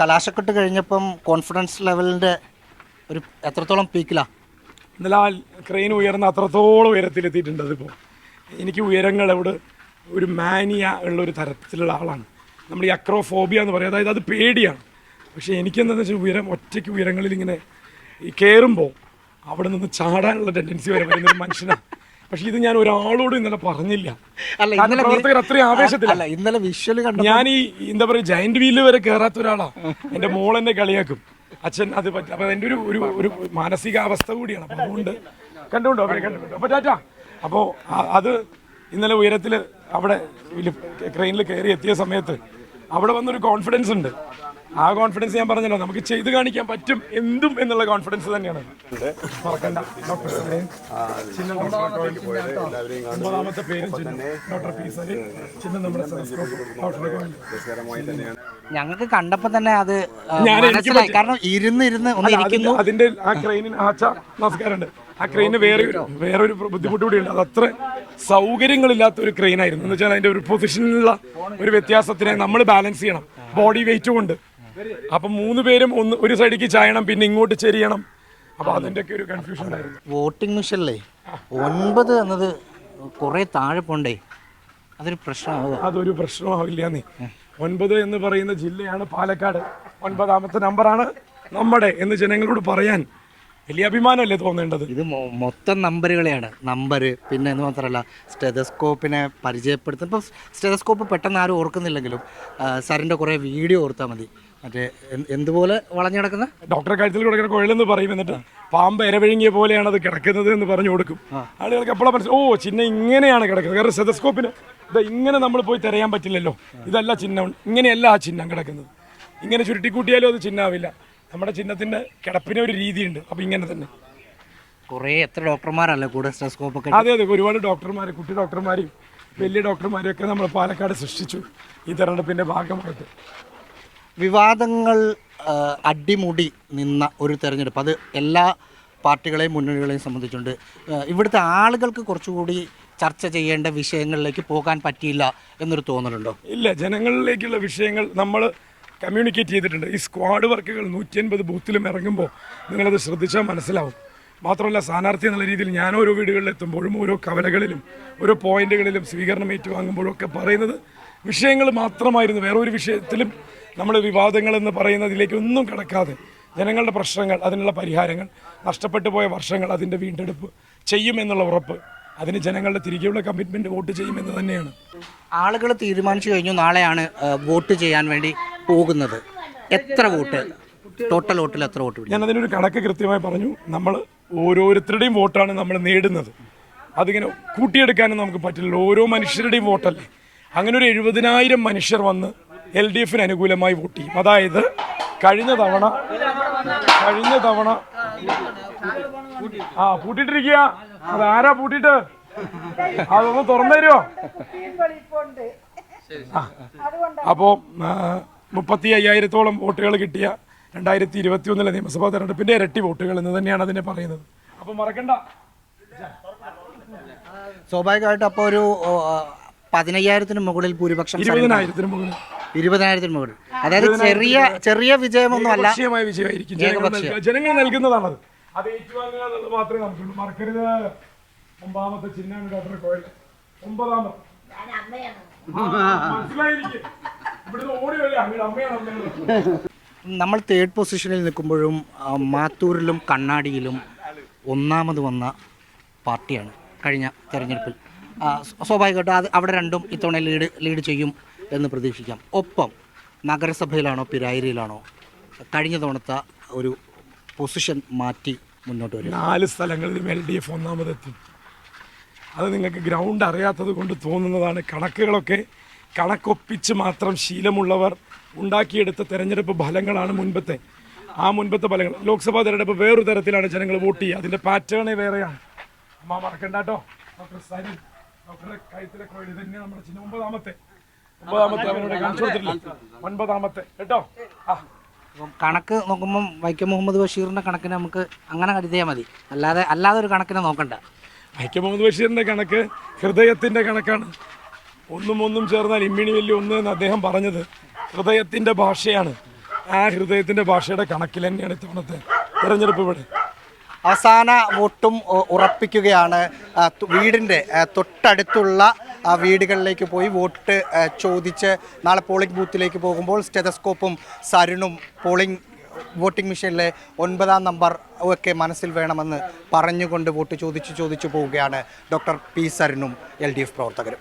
കലാശക്കെട്ട് കഴിഞ്ഞപ്പം കോൺഫിഡൻസ് ലെവലിന്റെ ഒരു എത്രത്തോളം പീക്കിലാ ഇന്നലെ ആ ക്രെയിൻ ഉയർന്ന അത്രത്തോളം ഉയരത്തിലെത്തിയിട്ടുണ്ട് അതിപ്പോൾ എനിക്ക് ഉയരങ്ങൾ അവിടെ ഒരു മാനിയ ഉള്ള ഒരു തരത്തിലുള്ള ആളാണ്. നമ്മൾ ഈ അക്രോഫോബിയ എന്ന് പറയും. അതായത് അത് പേടിയാണ്. പക്ഷേ എനിക്കെന്താണെന്ന് വെച്ചാൽ ഉയരം ഒറ്റയ്ക്ക് ഉയരങ്ങളിൽ ഇങ്ങനെ ഈ കയറുമ്പോൾ അവിടെ നിന്ന് ചാടാനുള്ള ടെൻഡൻസി വരെ വരുന്ന ഒരു മനുഷ്യനാണ്. പക്ഷേ ഇത് ഞാൻ ഒരാളോട് ഇന്നലെ പറഞ്ഞില്ല. അല്ല ഇന്നലെ പ്രവർത്തകർ അത്രയും ആവേശത്തില്ല ഇന്നലെ വിഷ്വൽ കണ്ടു ഞാൻ ഈ എന്താ പറയുക ജയന്റ് വീൽ വരെ കയറാത്ത ഒരാളാ. എന്റെ മോൾ എന്നെ കളിയാക്കും. അച്ഛൻ അത് പറ്റും. അപ്പൊ എന്റെ ഒരു ഒരു ഒരു മാനസികാവസ്ഥ കൂടിയാണ്. അപ്പൊ അതുകൊണ്ട് കണ്ടുകൊണ്ടോ? അവരെ കണ്ടുകൊണ്ടോ? അപ്പൊ ടാറ്റ. അപ്പോ അത് ഇന്നലെ ഉയരത്തിൽ അവിടെ ക്രെയിനിൽ കയറി എത്തിയ സമയത്ത് അവിടെ വന്നൊരു കോൺഫിഡൻസ് ഉണ്ട്. ആ കോൺഫിഡൻസ് ഞാൻ പറഞ്ഞല്ലോ നമുക്ക് ചെയ്ത് കാണിക്കാൻ പറ്റും എന്തും എന്നുള്ള കോൺഫിഡൻസ് തന്നെയാണ്. മറക്കണ്ട. Doctor doctor. ഒമ്പതാമത്തെ പേരും പി നമ്മുടെ. ഞങ്ങൾക്ക് കണ്ടപ്പോ തന്നെ അത് മനസ്സിലായി. കാരണം ഇരുന്ന് ഇരുന്ന് ഒന്ന് ഇരിക്കുന്നു. അതിന്റെ ആ ക്രെയിനിന് ആച്ച നമസ്കാരമുണ്ട്. ആ ക്രെയിന് വേറെ ഒരു വേറൊരു ബുദ്ധിമുട്ട് കൂടിയുണ്ട് അത് അത്ര സൗകര്യങ്ങളില്ലാത്ത ഒരു ക്രെയിൻ ആയിരുന്നു. എന്ന് വെച്ചാൽ അതിന്റെ ഒരു പൊസിഷനിലുള്ള ഒരു വ്യത്യാസത്തിനെ നമ്മൾ ബാലൻസ് ചെയ്യണം. ബോഡി വെയിറ്റ് കൊണ്ട്. അപ്പൊ മൂന്ന് പേരും ഒന്ന് ഒരു സൈഡിലേക്ക് ചായണം പിന്നെ ഇങ്ങോട്ട് ചെരിയണം. അപ്പൊ അതിന്റെ ഒക്കെ ഒരു കൺഫ്യൂഷൻ ഉണ്ടായിരുന്നു. വോട്ടിംഗ് മെഷീനിലേ ഒൻപത് എന്നത് കുറേ താഴെ പോണ്ടേ? അതൊരു പ്രശ്നമാകും അതൊരു പ്രശ്നമാവില്ല നീ ഒൻപത് എന്ന് പറയുന്ന ജില്ലയാണ് പാലക്കാട്. ഒൻപതാമത്തെ നമ്പറാണ് നമ്മുടെ എന്ന് ജനങ്ങളോട് പറയാൻ വലിയ അഭിമാനമല്ലേ തോന്നേണ്ടത്? ഇത് മൊത്തം നമ്പറുകളെയാണ്. നമ്പർ പിന്നെ എന്ന് മാത്രമല്ല സ്റ്റെതസ്കോപ്പിനെ പരിചയപ്പെടുത്തും ഇപ്പം സ്റ്റെതസ്കോപ്പ് പെട്ടെന്ന് ആരും ഓർക്കുന്നില്ലെങ്കിലും സാറിന്റെ കുറേ വീഡിയോ ഓർത്താൽ മതി. മറ്റേ എന്തുപോലെ വളഞ്ഞു കിടക്കുന്ന? ഡോക്ടറെ കഴുത്തിൽ കൊടുക്കുന്ന കുഴലെന്ന് പറയും എന്നിട്ട് പാമ്പ് ഇരവിഴുങ്ങിയ പോലെയാണ് അത് കിടക്കുന്നത് എന്ന് പറഞ്ഞു കൊടുക്കും. ആളുകൾക്ക് എപ്പോഴാണ് മനസ്സിലാവും ഓ ചിഹ്നം ഇങ്ങനെയാണ് കിടക്കുന്നത്. കാരണം സെതസ്കോപ്പിന് ഇത് ഇങ്ങനെ നമ്മൾ പോയി തിരയാൻ പറ്റില്ലല്ലോ. ഇതല്ല ചിഹ്നം. ഇങ്ങനെയല്ല ആ ചിഹ്നം കിടക്കുന്നത്. ഇങ്ങനെ ചുരുട്ടിക്കൂട്ടിയാലും അത് ചിഹ്നാവില്ല. നമ്മുടെ ചിഹ്നത്തിന്റെ കിടപ്പിന് ഒരു രീതിയുണ്ട്. അപ്പൊ ഇങ്ങനെ തന്നെ. കുറേ എത്ര ഡോക്ടർമാരല്ലേ കൂടെ സ്റ്റെസ്കോപ്പൊക്കെ അതെ അതെ. ഒരുപാട് ഡോക്ടർമാർ കുട്ടി ഡോക്ടർമാരെയും വലിയ ഡോക്ടർമാരെയൊക്കെ നമ്മൾ പാലക്കാട് സൃഷ്ടിച്ചു ഈ തെരഞ്ഞെടുപ്പിന്റെ ഭാഗമായിട്ട്. വിവാദങ്ങൾ അടിമുടി നിന്ന ഒരു തെരഞ്ഞെടുപ്പ്. അത് എല്ലാ പാർട്ടികളെയും മുന്നണികളെയും സംബന്ധിച്ചുണ്ട്. ഇവിടുത്തെ ആളുകൾക്ക് കുറച്ചുകൂടി ചർച്ച ചെയ്യേണ്ട വിഷയങ്ങളിലേക്ക് പോകാൻ പറ്റിയില്ല എന്നൊരു തോന്നലുണ്ടോ? ഇല്ല ജനങ്ങളിലേക്കുള്ള വിഷയങ്ങൾ നമ്മൾ കമ്മ്യൂണിക്കേറ്റ് ചെയ്തിട്ടുണ്ട്. ഈ സ്ക്വാഡ് വർക്കുകൾ നൂറ്റി അൻപത് ബൂത്തിലും ഇറങ്ങുമ്പോൾ നിങ്ങളത് ശ്രദ്ധിച്ചാൽ മനസ്സിലാവും. മാത്രമല്ല സ്ഥാനാർത്ഥി എന്നുള്ള രീതിയിൽ ഞാൻ ഓരോ വീടുകളിൽ എത്തുമ്പോഴും ഓരോ കവലകളിലും ഓരോ പോയിന്റുകളിലും സ്വീകരണം ഏറ്റുവാങ്ങുമ്പോഴും ഒക്കെ പറയുന്നത് വിഷയങ്ങൾ മാത്രമായിരുന്നു. വേറൊരു വിഷയത്തിലും നമ്മൾ വിവാദങ്ങൾ എന്ന് പറയുന്നതിലേക്ക് ഒന്നും കിടക്കാതെ ജനങ്ങളുടെ പ്രശ്നങ്ങൾ അതിനുള്ള പരിഹാരങ്ങൾ നഷ്ടപ്പെട്ടു പോയ വർഷങ്ങൾ അതിന്റെ വീണ്ടെടുപ്പ് ചെയ്യുമെന്നുള്ള ഉറപ്പ് അതിന് ജനങ്ങളുടെ തിരികെയുള്ള കമ്മിറ്റ്മെന്റ് വോട്ട് ചെയ്യുമെന്ന് തന്നെയാണ്. ആളുകൾ തീരുമാനിച്ചു കഴിഞ്ഞു. നാളെയാണ് വോട്ട് ചെയ്യാൻ വേണ്ടി പോകുന്നത്. എത്ര വോട്ട്? ടോട്ടൽ വോട്ടിൽ എത്ര വോട്ട് ഞാൻ അതിനൊരു കണക്ക് കൃത്യമായി പറഞ്ഞു. നമ്മൾ ഓരോരുത്തരുടെയും വോട്ടാണ് നമ്മൾ നേടുന്നത്. അതിങ്ങനെ കൂട്ടിയെടുക്കാനും നമുക്ക് പറ്റില്ല. ഓരോ മനുഷ്യരുടെയും വോട്ടല്ലേ? അങ്ങനെ ഒരു എഴുപതിനായിരം മനുഷ്യർ വന്ന് എൽ ഡി എഫിന് അനുകൂലമായി വോട്ട് ചെയ്യും. അതായത് കഴിഞ്ഞ തവണ കഴിഞ്ഞ തവണ ആ പൂട്ടിട്ടിരിക്കുക അത് ആരാ പൂട്ടിട്ട്? അതൊന്ന് തുറന്നു തരുമോ അപ്പോൾ മുപ്പത്തി അയ്യായിരത്തോളം വോട്ടുകൾ കിട്ടിയ രണ്ടായിരത്തി ഇരുപത്തി ഒന്നിലെ നിയമസഭാ തെരഞ്ഞെടുപ്പിന്റെ ഇരട്ടി വോട്ടുകൾ എന്ന് തന്നെയാണ് അതിനെ പറയുന്നത്. അപ്പോൾ മറക്കണ്ട. സ്വാഭാവികമായിട്ട് അപ്പോൾ ഒരു പതിനയ്യായിരത്തിന് മുകളിൽ ഭൂരിപക്ഷം ഇരുപതിനായിരത്തിന് മുകളിൽ. ഇരുപതിനായിരത്തിന് മുകളിൽ. അതായത് ചെറിയ ചെറിയ വിജയമൊന്നും അല്ല. വിജയമായിരിക്കും. ജനങ്ങൾ നൽകുന്നതാണത്. അത് ഏറ്റുവാങ്ങുക എന്നുള്ളത് മാത്രമേ നമുക്കുള്ളൂ. മറക്കരുത്. ഒമ്പതാമത്തെ ചിഹ്നമാണ് ഡോക്ടർ കോയൽ. ഒമ്പതാമത്തെ മനസ്സിലായിരിക്കും. ഇവിടുന്ന് ഓടി വരിക. അങ്ങയുടെ അമ്മയാണ് അമ്മയാണ്. നമ്മൾ തേർഡ് പൊസിഷനിൽ നിൽക്കുമ്പോഴും ആ, മാത്തൂരിലും കണ്ണാടിയിലും ഒന്നാമത് വന്ന പാർട്ടിയാണ് കഴിഞ്ഞ തെരഞ്ഞെടുപ്പിൽ. സ്വാഭാവികമായിട്ടും അവിടെ രണ്ടും ഇത്തവണ ലീഡ് ലീഡ് ചെയ്യും എന്ന് പ്രതീക്ഷിക്കാം. ഒപ്പം നഗരസഭയിലാണോ പിരായിരിയിലാണോ കഴിഞ്ഞ തവണത്തെ ഒരു പൊസിഷൻ മാറ്റി മുന്നോട്ട് വരും നാല് സ്ഥലങ്ങളിലും എൽ ഡി എഫ് ഒന്നാമതെത്തി. അത് നിങ്ങൾക്ക് ഗ്രൗണ്ട് അറിയാത്തത് കൊണ്ട് തോന്നുന്നതാണ് കണക്കുകളൊക്കെ കണക്കൊപ്പിച്ച് മാത്രം ശീലമുള്ളവർ ഉണ്ടാക്കിയെടുത്ത തെരഞ്ഞെടുപ്പ് ഫലങ്ങളാണ് മുൻപത്തെ. ആ മുൻപത്തെ ഫലങ്ങൾ ലോക്സഭാ തെരഞ്ഞെടുപ്പ് വേറൊരു തരത്തിലാണ് ജനങ്ങൾ വോട്ട് ചെയ്യുക. അതിന്റെ പാറ്റേണേ വേറെയാണ്. അമ്മ മറക്കണ്ട കേട്ടോ. ഡോക്ടർ സരിൻ. ഡോക്ടറെ കഴുത്തിലെ കോഴി തന്നെ നമ്മുടെ ചിഹ്നം. ഒമ്പതാമത്തെ. ഒമ്പതാമത്തെ അവരോട് കാണിച്ചു കൊടുത്തിട്ടില്ല? ഒൻപതാമത്തെ. കേട്ടോ? ആ. അപ്പം കണക്ക് നോക്കുമ്പം വൈക്കം മുഹമ്മദ് ബഷീറിന്റെ കണക്കിന് നമുക്ക് അങ്ങനെ കരുതിയാൽ മതി. അല്ലാതെ അല്ലാതെ ഒരു കണക്കിനെ നോക്കണ്ട. വൈക്കം മുഹമ്മദ് ബഷീറിന്റെ കണക്ക് ഹൃദയത്തിന്റെ കണക്കാണ്. ഒന്നും ഒന്നും ചേർന്നാൽ ഇമ്മിണി വലിയ ഒന്ന് എന്ന് അദ്ദേഹം പറഞ്ഞത് ഹൃദയത്തിന്റെ ഭാഷയാണ്. ആ ഹൃദയത്തിന്റെ ഭാഷയുടെ കണക്കിൽ തന്നെയാണ് ഇത്തവണത്തെ തെരഞ്ഞെടുപ്പ് ഇവിടെ. അവസാന വോട്ടും ഉറപ്പിക്കുകയാണ്. വീടിന്റെ തൊട്ടടുത്തുള്ള ആ വീടുകളിലേക്ക് പോയി വോട്ട് ചോദിച്ച് നാളെ പോളിംഗ് ബൂത്തിലേക്ക് പോകുമ്പോൾ സ്റ്റെതസ്കോപ്പും സരുണും പോളിംഗ് വോട്ടിംഗ് മെഷീനിലെ ഒൻപതാം നമ്പർ ഒക്കെ മനസ്സിൽ വേണമെന്ന് പറഞ്ഞുകൊണ്ട് വോട്ട് ചോദിച്ച് ചോദിച്ചു പോവുകയാണ് ഡോക്ടർ പി സരുണും എൽ ഡി എഫ് പ്രവർത്തകരും.